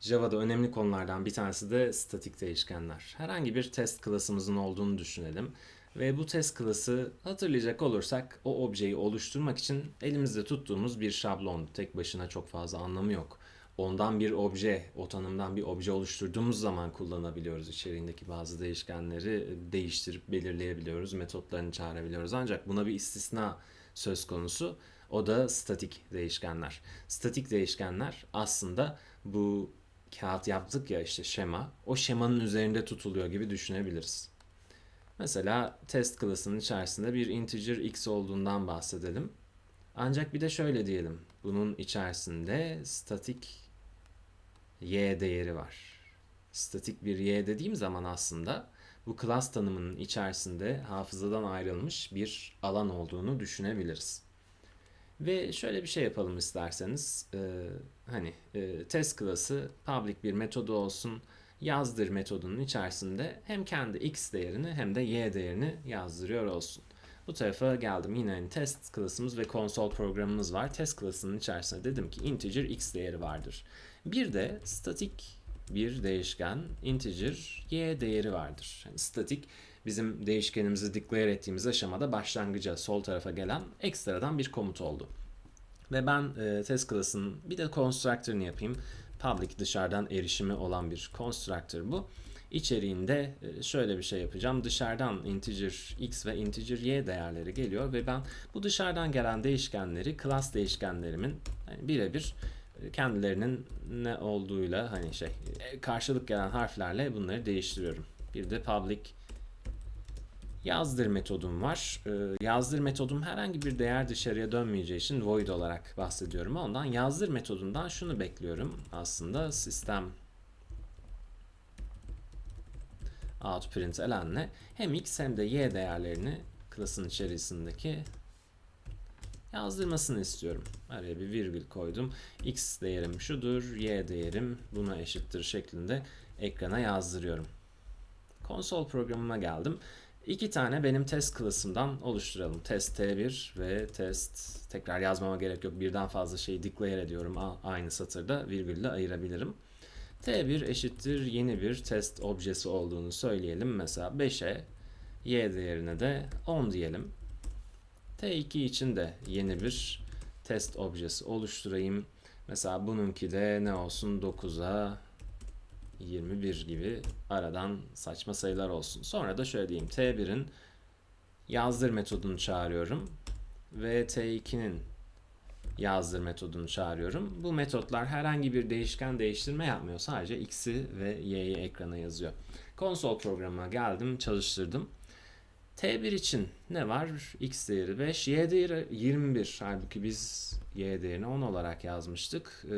Java'da önemli konulardan bir tanesi de statik değişkenler. Herhangi bir test klasımızın olduğunu düşünelim. Ve bu test klası hatırlayacak olursak o objeyi oluşturmak için elimizde tuttuğumuz bir şablon. Tek başına çok fazla anlamı yok. Ondan bir obje, o tanımdan bir obje oluşturduğumuz zaman kullanabiliyoruz. İçeriğindeki bazı değişkenleri değiştirip belirleyebiliyoruz. Metotlarını çağırabiliyoruz. Ancak buna bir istisna söz konusu. O da statik değişkenler. Statik değişkenler aslında bu kağıt yaptık ya işte şema. O şemanın üzerinde tutuluyor gibi düşünebiliriz. Mesela test klasının içerisinde bir integer x olduğundan bahsedelim. Ancak bir de şöyle diyelim. Bunun içerisinde statik y değeri var. Statik bir y dediğim zaman aslında bu class tanımının içerisinde hafızadan ayrılmış bir alan olduğunu düşünebiliriz. Ve şöyle bir şey yapalım isterseniz. Ee, hani e, test klası public bir metodu olsun. Yazdır metodunun içerisinde hem kendi x değerini hem de y değerini yazdırıyor olsun. Bu tarafa geldim. Yine hani test klasımız ve konsol programımız var. Test klasının içerisinde dedim ki integer x değeri vardır. Bir de statik bir değişken integer y değeri vardır. Yani statik bizim değişkenimizi declare ettiğimiz aşamada başlangıca sol tarafa gelen ekstradan bir komut oldu. Ve ben e, test klasının bir de constructor'ını yapayım. Public dışarıdan erişimi olan bir constructor bu. İçeriğinde e, şöyle bir şey yapacağım. Dışarıdan integer x ve integer y değerleri geliyor ve ben bu dışarıdan gelen değişkenleri class değişkenlerimin yani birebir e, kendilerinin ne olduğuyla hani şey e, karşılık gelen harflerle bunları değiştiriyorum. Bir de public yazdır metodum var. Ee, yazdır metodum herhangi bir değer dışarıya dönmeyeceği için void olarak bahsediyorum. Ondan yazdır metodundan şunu bekliyorum. Aslında sistem out println'le hem x hem de y değerlerini klasın içerisindeki yazdırmasını istiyorum. Araya bir virgül koydum. X değerim şudur, Y değerim buna eşittir şeklinde ekrana yazdırıyorum. Konsol programıma geldim. İki tane benim test klasımdan oluşturalım. Test T1 ve test tekrar yazmama gerek yok. Birden fazla şeyi declare ediyorum. Aynı satırda virgülle ayırabilirim. T1 eşittir yeni bir test objesi olduğunu söyleyelim. Mesela 5'e y değerine de 10 diyelim. T2 için de yeni bir test objesi oluşturayım. Mesela bununki de ne olsun 9'a 21 gibi aradan saçma sayılar olsun. Sonra da şöyle diyeyim. T1'in yazdır metodunu çağırıyorum. Ve T2'nin yazdır metodunu çağırıyorum. Bu metotlar herhangi bir değişken değiştirme yapmıyor. Sadece x'i ve y'yi ekrana yazıyor. Konsol programına geldim, çalıştırdım. T1 için ne var? X değeri 5, Y değeri 21. Halbuki biz Y değerini 10 olarak yazmıştık. Ee,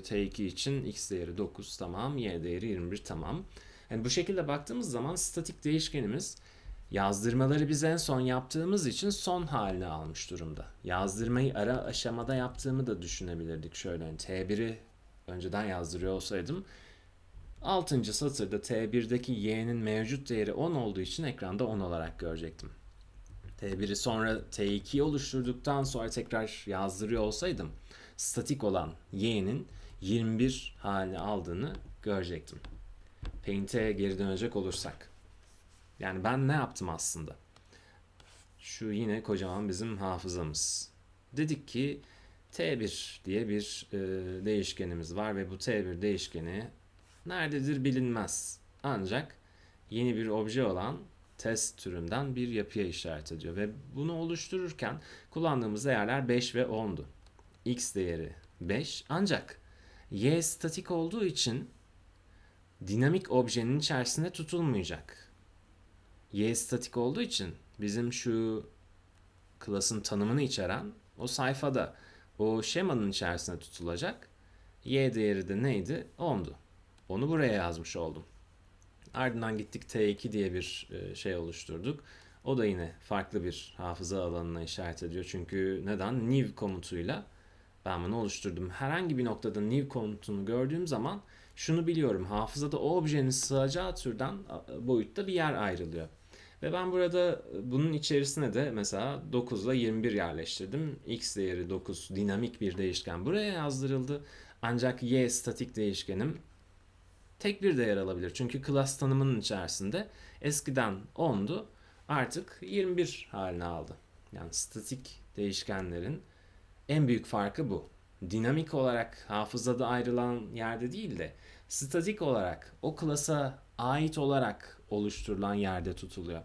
T2 için X değeri 9 tamam, Y değeri 21 tamam. Yani bu şekilde baktığımız zaman statik değişkenimiz yazdırmaları biz en son yaptığımız için son haline almış durumda. Yazdırmayı ara aşamada yaptığımı da düşünebilirdik. Şöyle hani T1'i önceden yazdırıyor olsaydım 6. satırda T1'deki y'nin mevcut değeri 10 olduğu için ekranda 10 olarak görecektim. T1'i sonra T2'yi oluşturduktan sonra tekrar yazdırıyor olsaydım statik olan y'nin 21 hali aldığını görecektim. Paint'e geri dönecek olursak. Yani ben ne yaptım aslında? Şu yine kocaman bizim hafızamız. Dedik ki T1 diye bir e, değişkenimiz var ve bu T1 değişkeni nerededir bilinmez. Ancak yeni bir obje olan test türünden bir yapıya işaret ediyor ve bunu oluştururken kullandığımız değerler 5 ve 10'du. X değeri 5 ancak Y statik olduğu için dinamik objenin içerisinde tutulmayacak. Y statik olduğu için bizim şu klasın tanımını içeren o sayfada o şemanın içerisinde tutulacak. Y değeri de neydi? 10'du. Onu buraya yazmış oldum. Ardından gittik T2 diye bir e, şey oluşturduk. O da yine farklı bir hafıza alanına işaret ediyor. Çünkü neden? New komutuyla ben bunu oluşturdum. Herhangi bir noktada new komutunu gördüğüm zaman şunu biliyorum. Hafızada o objenin sığacağı türden boyutta bir yer ayrılıyor. Ve ben burada bunun içerisine de mesela 9 ile 21 yerleştirdim. X değeri 9 dinamik bir değişken buraya yazdırıldı. Ancak Y statik değişkenim tek bir değer alabilir. Çünkü class tanımının içerisinde eskiden 10'du artık 21 haline aldı. Yani statik değişkenlerin en büyük farkı bu. Dinamik olarak hafızada ayrılan yerde değil de statik olarak o klasa ait olarak oluşturulan yerde tutuluyor.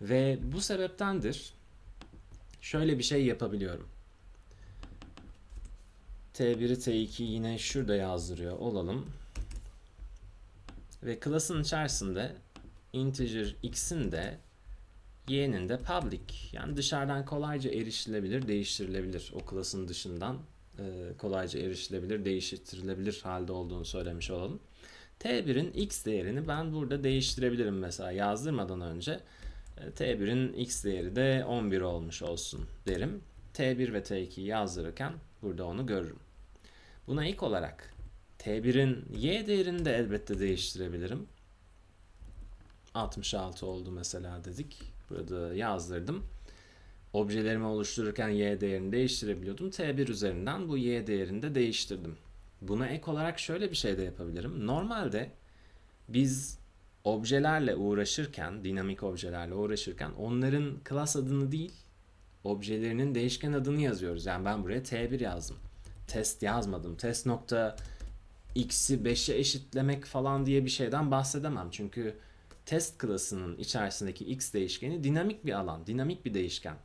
Ve bu sebeptendir şöyle bir şey yapabiliyorum. T1'i T2'yi yine şurada yazdırıyor olalım. Ve class'ın içerisinde integer x'in de y'nin de public yani dışarıdan kolayca erişilebilir, değiştirilebilir. O class'ın dışından e, kolayca erişilebilir, değiştirilebilir halde olduğunu söylemiş olalım. T1'in x değerini ben burada değiştirebilirim mesela yazdırmadan önce. E, T1'in x değeri de 11 olmuş olsun derim. T1 ve T2'yi yazdırırken burada onu görürüm. Buna ilk olarak T1'in y değerini de elbette değiştirebilirim. 66 oldu mesela dedik. Burada yazdırdım. Objelerimi oluştururken y değerini değiştirebiliyordum. T1 üzerinden bu y değerini de değiştirdim. Buna ek olarak şöyle bir şey de yapabilirim. Normalde biz objelerle uğraşırken, dinamik objelerle uğraşırken onların class adını değil, objelerinin değişken adını yazıyoruz. Yani ben buraya T1 yazdım. Test yazmadım. Test nokta x'i 5'e eşitlemek falan diye bir şeyden bahsedemem. Çünkü test klasının içerisindeki x değişkeni dinamik bir alan, dinamik bir değişken.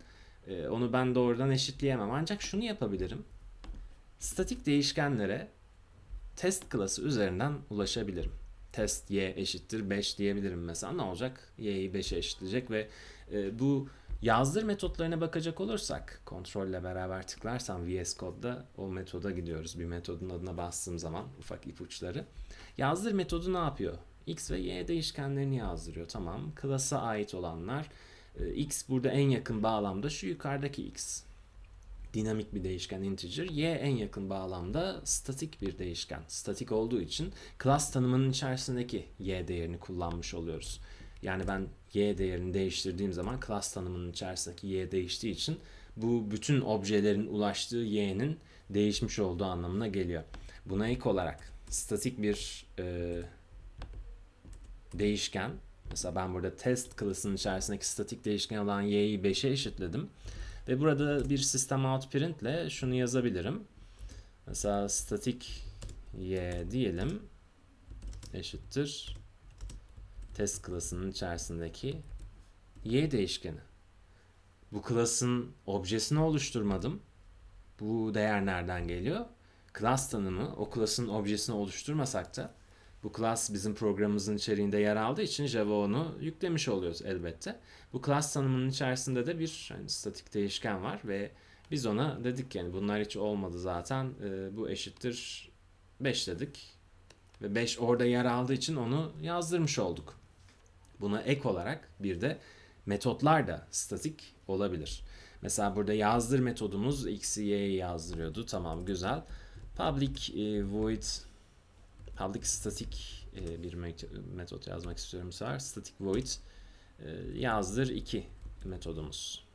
Ee, onu ben doğrudan eşitleyemem. Ancak şunu yapabilirim. Statik değişkenlere test klası üzerinden ulaşabilirim. Test y eşittir 5 diyebilirim mesela. Ne olacak? y'yi 5'e eşitleyecek ve e, bu yazdır metotlarına bakacak olursak kontrolle beraber tıklarsam VS Code'da o metoda gidiyoruz. Bir metodun adına bastığım zaman ufak ipuçları. Yazdır metodu ne yapıyor? X ve Y değişkenlerini yazdırıyor. Tamam. Klasa ait olanlar e, X burada en yakın bağlamda şu yukarıdaki X dinamik bir değişken integer. Y en yakın bağlamda statik bir değişken. Statik olduğu için class tanımının içerisindeki y değerini kullanmış oluyoruz. Yani ben y değerini değiştirdiğim zaman class tanımının içerisindeki y değiştiği için bu bütün objelerin ulaştığı y'nin değişmiş olduğu anlamına geliyor. Buna ilk olarak statik bir e, değişken mesela ben burada test klasının içerisindeki statik değişken olan y'yi 5'e eşitledim. Ve burada bir system out print ile şunu yazabilirim. Mesela statik y diyelim eşittir test klasının içerisindeki y değişkeni. Bu klasın objesini oluşturmadım. Bu değer nereden geliyor? Class tanımı o klasın objesini oluşturmasak da bu class bizim programımızın içeriğinde yer aldığı için Java onu yüklemiş oluyoruz elbette. Bu class tanımının içerisinde de bir hani, statik değişken var ve biz ona dedik yani bunlar hiç olmadı zaten e, bu eşittir 5 dedik. Ve 5 orada yer aldığı için onu yazdırmış olduk. Buna ek olarak bir de metotlar da statik olabilir. Mesela burada yazdır metodumuz x'i y'yi yazdırıyordu. Tamam güzel. Public e, void public static e, bir metot yazmak istiyorum sefer. Static void e, yazdır 2 metodumuz.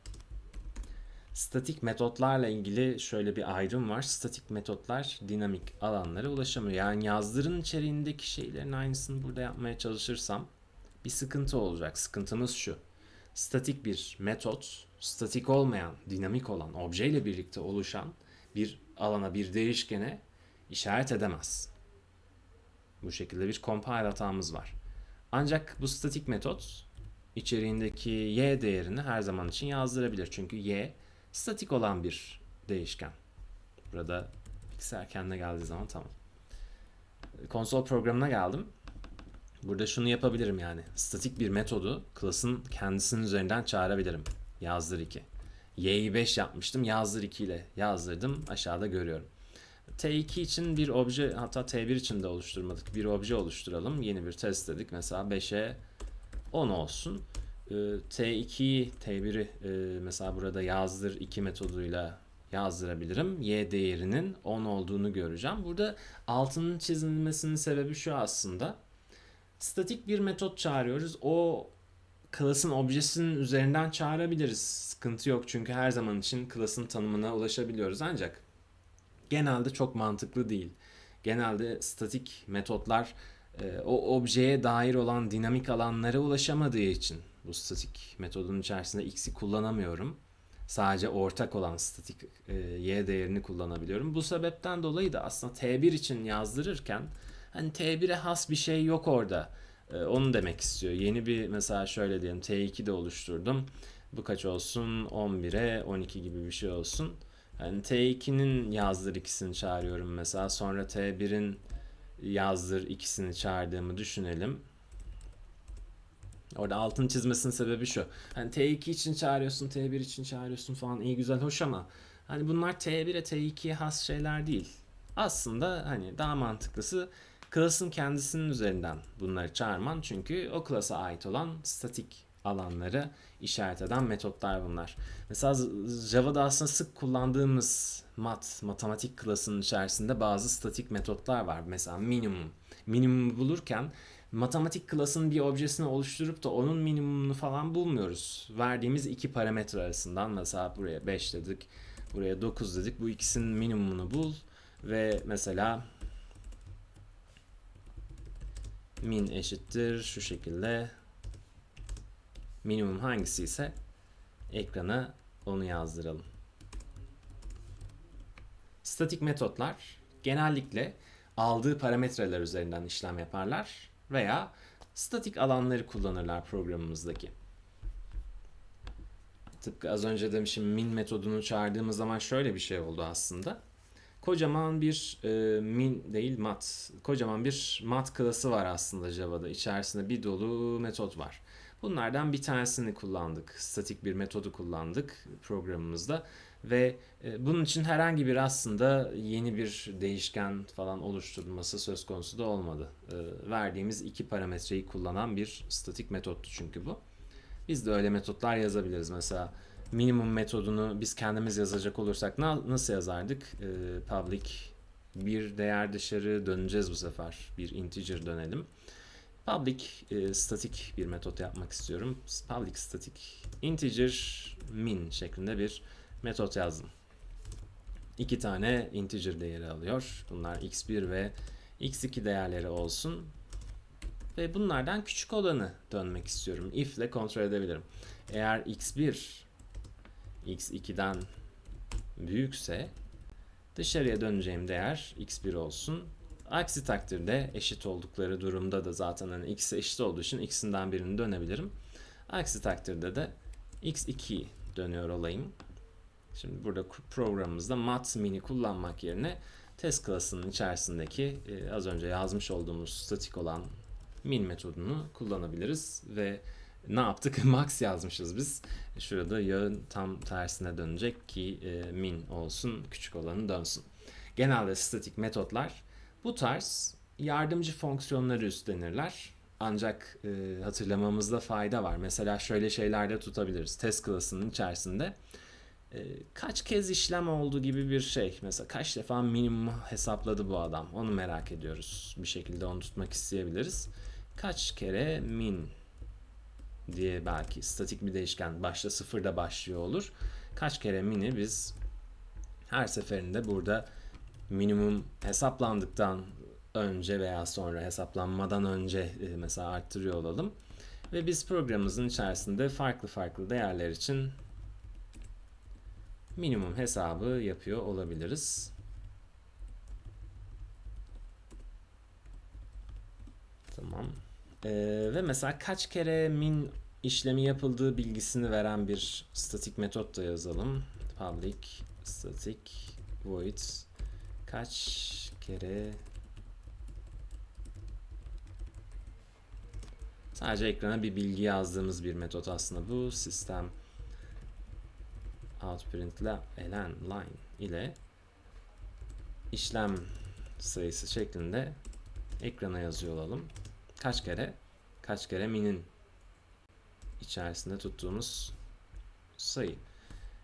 Statik metotlarla ilgili şöyle bir ayrım var. Statik metotlar dinamik alanlara ulaşamıyor. Yani yazdırın içeriğindeki şeylerin aynısını burada yapmaya çalışırsam bir sıkıntı olacak. Sıkıntımız şu. Statik bir metot, statik olmayan, dinamik olan, objeyle birlikte oluşan bir alana, bir değişkene işaret edemez. Bu şekilde bir compile hatamız var. Ancak bu statik metot içeriğindeki y değerini her zaman için yazdırabilir. Çünkü y statik olan bir değişken. Burada x erkenle geldiği zaman tamam. Konsol programına geldim. Burada şunu yapabilirim yani. Statik bir metodu class'ın kendisinin üzerinden çağırabilirim. Yazdır 2. Y'yi 5 yapmıştım. Yazdır 2 ile yazdırdım. Aşağıda görüyorum. T2 için bir obje hatta T1 için de oluşturmadık. Bir obje oluşturalım. Yeni bir test dedik. Mesela 5'e 10 olsun. T2'yi T1'i e, mesela burada yazdır 2 metoduyla yazdırabilirim. Y değerinin 10 olduğunu göreceğim. Burada altının çizilmesinin sebebi şu aslında. Statik bir metot çağırıyoruz. O class'ın objesinin üzerinden çağırabiliriz. Sıkıntı yok çünkü her zaman için class'ın tanımına ulaşabiliyoruz. Ancak genelde çok mantıklı değil. Genelde statik metotlar e, o objeye dair olan dinamik alanlara ulaşamadığı için bu statik metodun içerisinde x'i kullanamıyorum. Sadece ortak olan statik e, y değerini kullanabiliyorum. Bu sebepten dolayı da aslında t1 için yazdırırken hani t1'e has bir şey yok orada. E, onu demek istiyor. Yeni bir mesela şöyle diyelim t2 de oluşturdum. Bu kaç olsun? 11'e 12 gibi bir şey olsun. Yani T2'nin yazdır ikisini çağırıyorum mesela. Sonra T1'in yazdır ikisini çağırdığımı düşünelim. Orada altın çizmesinin sebebi şu. Hani T2 için çağırıyorsun, T1 için çağırıyorsun falan iyi güzel hoş ama hani bunlar T1'e T2'ye has şeyler değil. Aslında hani daha mantıklısı klasın kendisinin üzerinden bunları çağırman çünkü o klasa ait olan statik alanları işaret eden metotlar bunlar. Mesela Java'da aslında sık kullandığımız mat, matematik klasının içerisinde bazı statik metotlar var. Mesela minimum. Minimum bulurken matematik klasının bir objesini oluşturup da onun minimumunu falan bulmuyoruz. Verdiğimiz iki parametre arasından mesela buraya 5 dedik, buraya 9 dedik. Bu ikisinin minimumunu bul ve mesela min eşittir şu şekilde minimum hangisi ise ekrana onu yazdıralım. Statik metotlar genellikle aldığı parametreler üzerinden işlem yaparlar veya statik alanları kullanırlar programımızdaki. Tıpkı az önce demişim min metodunu çağırdığımız zaman şöyle bir şey oldu aslında. Kocaman bir e, min değil mat, kocaman bir mat klası var aslında Java'da. İçerisinde bir dolu metot var. Bunlardan bir tanesini kullandık. Statik bir metodu kullandık programımızda ve e, bunun için herhangi bir aslında yeni bir değişken falan oluşturulması söz konusu da olmadı. E, verdiğimiz iki parametreyi kullanan bir statik metottu çünkü bu. Biz de öyle metotlar yazabiliriz. Mesela minimum metodunu biz kendimiz yazacak olursak nasıl yazardık? E, public bir değer dışarı döneceğiz bu sefer. Bir integer dönelim. Public e, statik bir metot yapmak istiyorum. Public static integer min şeklinde bir metot yazdım. İki tane integer değeri alıyor. Bunlar x1 ve x2 değerleri olsun. Ve bunlardan küçük olanı dönmek istiyorum. If ile kontrol edebilirim. Eğer x1 x2'den büyükse dışarıya döneceğim değer x1 olsun. Aksi takdirde eşit oldukları durumda da zaten hani x eşit olduğu için x'inden birini dönebilirim. Aksi takdirde de x2 dönüyor olayım. Şimdi burada programımızda mat mini kullanmak yerine test klasının içerisindeki e, az önce yazmış olduğumuz statik olan min metodunu kullanabiliriz ve ne yaptık? Max yazmışız biz. Şurada yağın tam tersine dönecek ki e, min olsun, küçük olanı dönsün. Genelde statik metotlar bu tarz yardımcı fonksiyonları üstlenirler. Ancak e, hatırlamamızda fayda var. Mesela şöyle şeylerde tutabiliriz. Test klasının içerisinde e, kaç kez işlem oldu gibi bir şey. Mesela kaç defa minimum hesapladı bu adam. Onu merak ediyoruz. Bir şekilde onu tutmak isteyebiliriz. Kaç kere min diye belki statik bir değişken başta sıfırda başlıyor olur. Kaç kere mini biz her seferinde burada minimum hesaplandıktan önce veya sonra hesaplanmadan önce e, mesela arttırıyor olalım. Ve biz programımızın içerisinde farklı farklı değerler için minimum hesabı yapıyor olabiliriz. Tamam. Ee, ve mesela kaç kere min işlemi yapıldığı bilgisini veren bir statik metot da yazalım. Public static void kaç kere sadece ekrana bir bilgi yazdığımız bir metot aslında bu sistem outprintle elen line ile işlem sayısı şeklinde ekrana yazıyor olalım. Kaç kere? Kaç kere minin içerisinde tuttuğumuz sayı.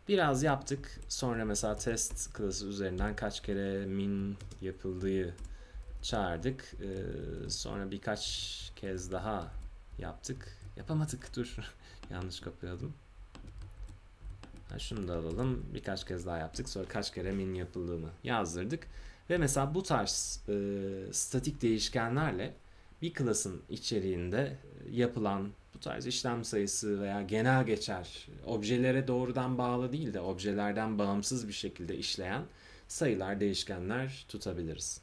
Biraz yaptık. Sonra mesela test klası üzerinden kaç kere min yapıldığı çağırdık. Ee, sonra birkaç kez daha yaptık. Yapamadık dur. Yanlış kapıyordum. Ha, şunu da alalım. Birkaç kez daha yaptık. Sonra kaç kere min yapıldığını yazdırdık. Ve mesela bu tarz e, statik değişkenlerle bir class'ın içeriğinde yapılan bu tarz işlem sayısı veya genel geçer objelere doğrudan bağlı değil de objelerden bağımsız bir şekilde işleyen sayılar, değişkenler tutabiliriz.